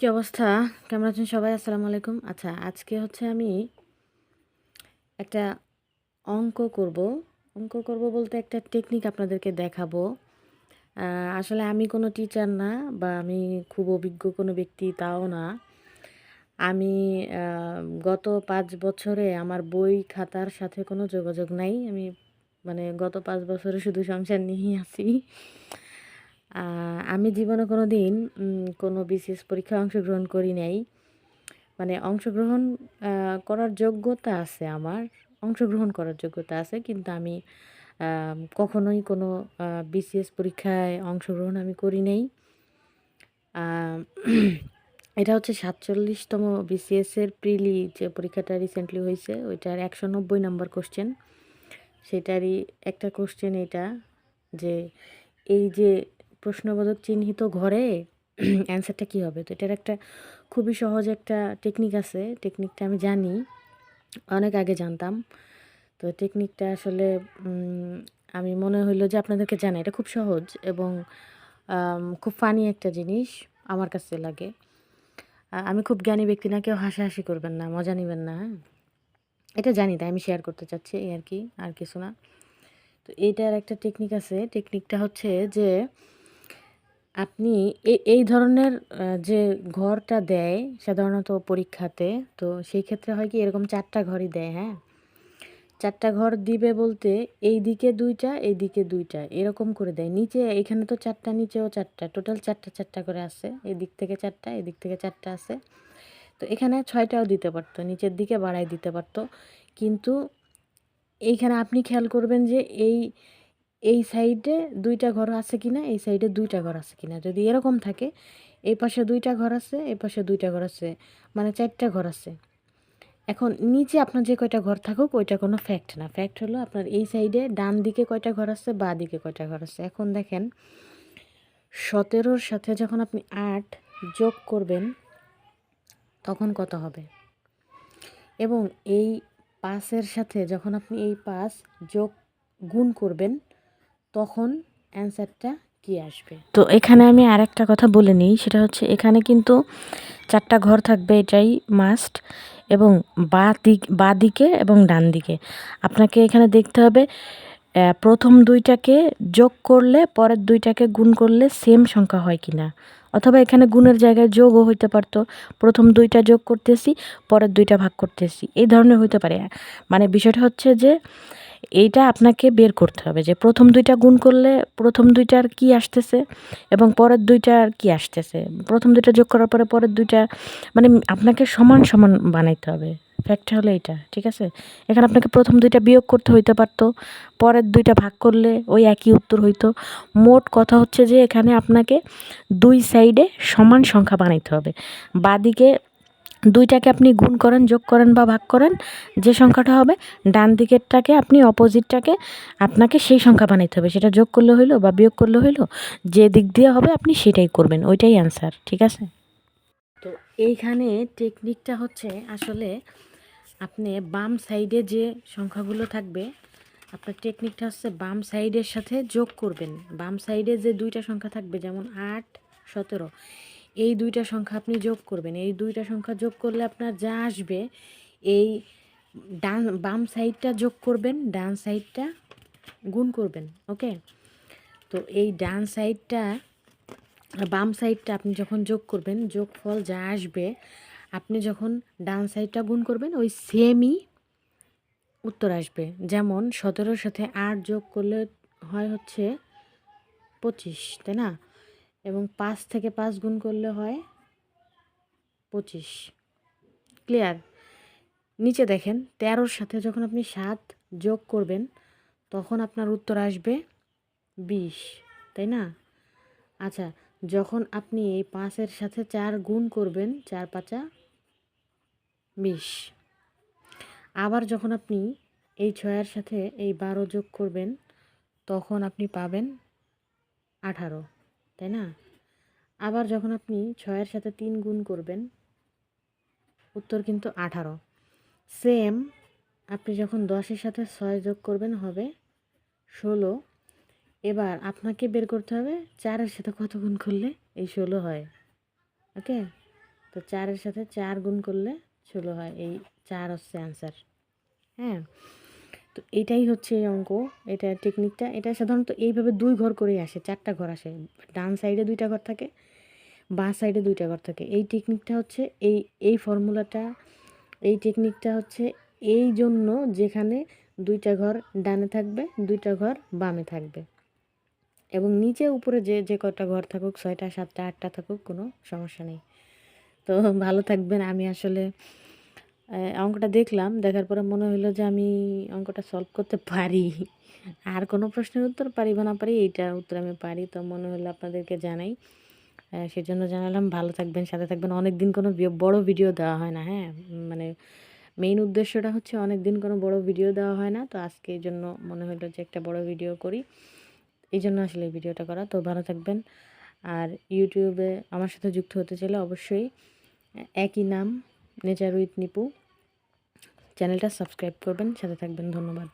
কি অবস্থা? কেমন আছেন সবাই? আসসালামু আলাইকুম। আচ্ছা আজকে হচ্ছে আমি একটা অঙ্ক করব। অঙ্ক করব বলতে একটা টেকনিক আপনাদেরকে দেখাবো। আসলে আমি কোনো টিচার না বা আমি খুব অভিজ্ঞ কোনো ব্যক্তি তাও না। আমি গত পাঁচ বছরে আমার বই খাতার সাথে কোনো যোগাযোগ নাই। আমি মানে গত পাঁচ বছরে শুধু সংসার নিয়েই আছি। আমি জীবনে কোনো দিন কোনো বিশেষ পরীক্ষায় অংশগ্রহণ করি নাই। মানে অংশগ্রহণ করার যোগ্যতা আছে আমার, অংশগ্রহণ করার যোগ্যতা আছে, কিন্তু আমি কখনোই কোনো বিসিএস পরীক্ষায় অংশগ্রহণ আমি করি নাই। এটা হচ্ছে সাতচল্লিশতম বিসিএস এর প্রিলি যে পরীক্ষাটা রিসেন্টলি হয়েছে, ওইটার একশো নব্বই নম্বর কোশ্চেন সেটারই একটা কোশ্চেন এটা, যে এই যে প্রশ্নবোধক চিহ্নিত ঘরে অ্যান্সারটা কী হবে? তো এটার একটা খুবই সহজ একটা টেকনিক আছে। টেকনিকটা আমি জানি, অনেক আগে জানতাম। তো টেকনিকটা আসলে আমি মনে হইল যে আপনাদেরকে জানাই এটা খুব সহজ এবং খুব ফানি একটা জিনিস আমার কাছে লাগে। আমি খুব জ্ঞানী ব্যক্তি না, কেউ হাসাহাসি করবেন না, মজা নেবেন না হ্যাঁ? এটা জানি, তাই আমি শেয়ার করতে চাচ্ছি, এই আর কি, আর কিছু না। তো এইটার একটা টেকনিক আছে। টেকনিকটা হচ্ছে যে আপনি এই ধরনের যে ঘরটা দেয় সাধারণত পরীক্ষাতে, তো সেই ক্ষেত্রে হয় কি এরকম চারটা ঘরই দেয় হ্যাঁ? চারটা ঘর দিবে বলতে এই দিকে দুইটা, এই দিকে দুইটা, এরকম করে দেয়। নিচে, এখানে তো চারটা, নিচেও চারটা, টোটাল চারটা চারটা করে আছে। এদিক থেকে চারটা, এদিক থেকে চারটা আছে। তো এখানে ছয়টাও দিতে পারতো, নিচের দিকে বাড়াই দিতে পারতো। কিন্তু এইখানে আপনি খেয়াল করবেন যে এই এই সাইডে দুইটা ঘর আছে কিনা, এই সাইডে দুইটা ঘর আছে কিনা। যদি এরকম থাকে, এই পাশে দুইটা ঘর আছে, এই পাশে দুইটা ঘর আছে মানে চারটা ঘর আছে। এখন নিচে আপনার যে কয়টা ঘর থাকুক, ওইটা কোনো ফ্যাক্ট না। ফ্যাক্ট হলো আপনার এই সাইডে ডান দিকে কয়টা ঘর আছে, বা দিকে কয়টা ঘর আছে। এখন দেখেন, সতেরোর সাথে যখন আপনি আট যোগ করবেন, তখন কত হবে? এবং এই পাঁচের সাথে যখন আপনি এই পাঁচ যোগ গুণ করবেন তখন অ্যান্সারটা কি আসবে? তো এখানে আমি আর একটা কথা বলে নিই, সেটা হচ্ছে এখানে কিন্তু চারটা ঘর থাকবে, এটাই মাস্ট এবং বা দিক, বা দিকে এবং ডান দিকে। আপনাকে এখানে দেখতে হবে প্রথম দুইটাকে যোগ করলে পরের দুইটাকে গুণ করলে সেম সংখ্যা হয় কি না অথবা এখানে গুণের জায়গায় যোগও হইতে পারতো। প্রথম দুইটা যোগ করতেছি, পরের দুইটা ভাগ করতেছি। এই ধরনের হইতে পারে। মানে বিষয়টা হচ্ছে যে এইটা আপনাকে বের করতে হবে যে প্রথম দুইটা গুণ করলে প্রথম দুইটার কি আসতেছে এবং পরের দুইটার কি আসতেছে। প্রথম দুইটা যোগ করার পরে পরের দুইটা মানে আপনাকে সমান সমান বানাইতে হবে। ফ্যাক্ট হলো এটা ঠিক আছে? এখানে আপনাকে প্রথম দুইটা বিয়োগ করতে হইতে পারতো, পরের দুইটা ভাগ করলে ওই একই উত্তর হইতো। মোট কথা হচ্ছে যে এখানে আপনাকে দুই সাইডে সমান সংখ্যা বানাইতে হবে। বাদিকে দুইটাকে আপনি গুণ করেন, যোগ করেন বা ভাগ করেন, যে সংখ্যাটা হবে, ডান দিকেরটাকে আপনি অপোজিটটাকে আপনাকে সেই সংখ্যা বানাইতে হবে। সেটা যোগ করলে হইল বা বিয়োগ করলে হইল, যে দিক দিয়ে হবে আপনি সেটাই করবেন, ওইটাই অ্যান্সার ঠিক আছে? তো এইখানে টেকনিকটা হচ্ছে আসলে আপনি বাম সাইডে যে সংখ্যাগুলো থাকবে, আপনার টেকনিকটা হচ্ছে বাম সাইডের সাথে যোগ করবেন। বাম সাইডে যে দুইটা সংখ্যা থাকবে, যেমন আট, সতেরো এই দুইটা সংখ্যা আপনি যোগ করবেন। এই দুইটা সংখ্যা যোগ করলে আপনার যা আসবে, এই ডান, বাম সাইডটা যোগ করবেন, ডান সাইডটা গুণ করবেন ওকে তো এই ডান সাইডটা বাম সাইডটা আপনি যখন যোগ করবেন, যোগফল যা আসবে, আপনি যখন ডান সাইডটা গুণ করবেন, ওই সেমই উত্তর আসবে। যেমন সতেরোর সাথে আট যোগ করলে হয় হচ্ছে পঁচিশ, তাই না? এবং পাঁচ থেকে পাঁচ গুণ করলে হয় পঁচিশ। ক্লিয়ার নিচে দেখেন, তেরোর সাথে যখন আপনি সাত যোগ করবেন, তখন আপনার উত্তর আসবে বিশ, তাই না? আচ্ছা যখন আপনি এই পাঁচের সাথে চার গুণ করবেন, চার পাঁচা বিশ। আবার যখন আপনি এই ছয়ের সাথে এই বারো যোগ করবেন, তখন আপনি পাবেন আঠারো। তাই না? আবার যখন আপনি ছয়ের সাথে তিন গুণ করবেন, উত্তর কিন্তু আঠারো। সেম আপনি যখন দশের সাথে ছয় যোগ করবেন হবে ষোলো। এবার আপনাকে বের করতে হবে চারের সাথে কত গুণ করলে এই ষোলো হয়? ওকে? তো চারের সাথে চার গুণ করলে ষোলো হয়, এই চার হচ্ছে অ্যান্সার হ্যাঁ? তো এটাই হচ্ছে এই অঙ্ক, এটা টেকনিকটা এটা সাধারণত এইভাবে দুই ঘর করেই আসে, চারটা ঘর আসে। ডান সাইডে দুইটা ঘর থাকে, বাঁ সাইডে দুইটা ঘর থাকে। এই টেকনিকটা হচ্ছে এই এই ফর্মুলাটা এই টেকনিকটা হচ্ছে এই জন্য যেখানে দুইটা ঘর ডানে থাকবে, দুইটা ঘর বামে থাকবে। এবং নিচে উপরে যে যে কটা ঘর থাকুক, ছয়টা, সাতটা, আটটা থাকুক, কোনো সমস্যা নেই। তো ভালো থাকবেন। আমি আসলে অঙ্কটা দেখলাম, দেখার পরে মনে হলো যে আমি অঙ্কটা সলভ করতে পারি। আর কোনো প্রশ্নের উত্তর পারি বা না পারি এইটার উত্তর আমি পারি, তো মনে হলো আপনাদেরকে জানাই। সেজন্য জানালাম, ভালো থাকবেন, সাথে থাকবেন। অনেক দিন কোনো বড় ভিডিও দেওয়া হয় না হ্যাঁ? মানে মেইন উদ্দেশ্যটা হচ্ছে অনেক দিন কোনো বড় ভিডিও দেওয়া হয় না, তো আজকে এই জন্য মনে হলো যে একটা বড় ভিডিও করি। এই জন্য আসলে ভিডিওটা করা। তো ভালো থাকবেন। আর ইউটিউবে আমার সাথে যুক্ত হতে চাইলে অবশ্যই একই নাম নেচার উইথ নিপু। চ্যানেলটা সাবস্ক্রাইব করবেন সাথে থাকবেন ধন্যবাদ।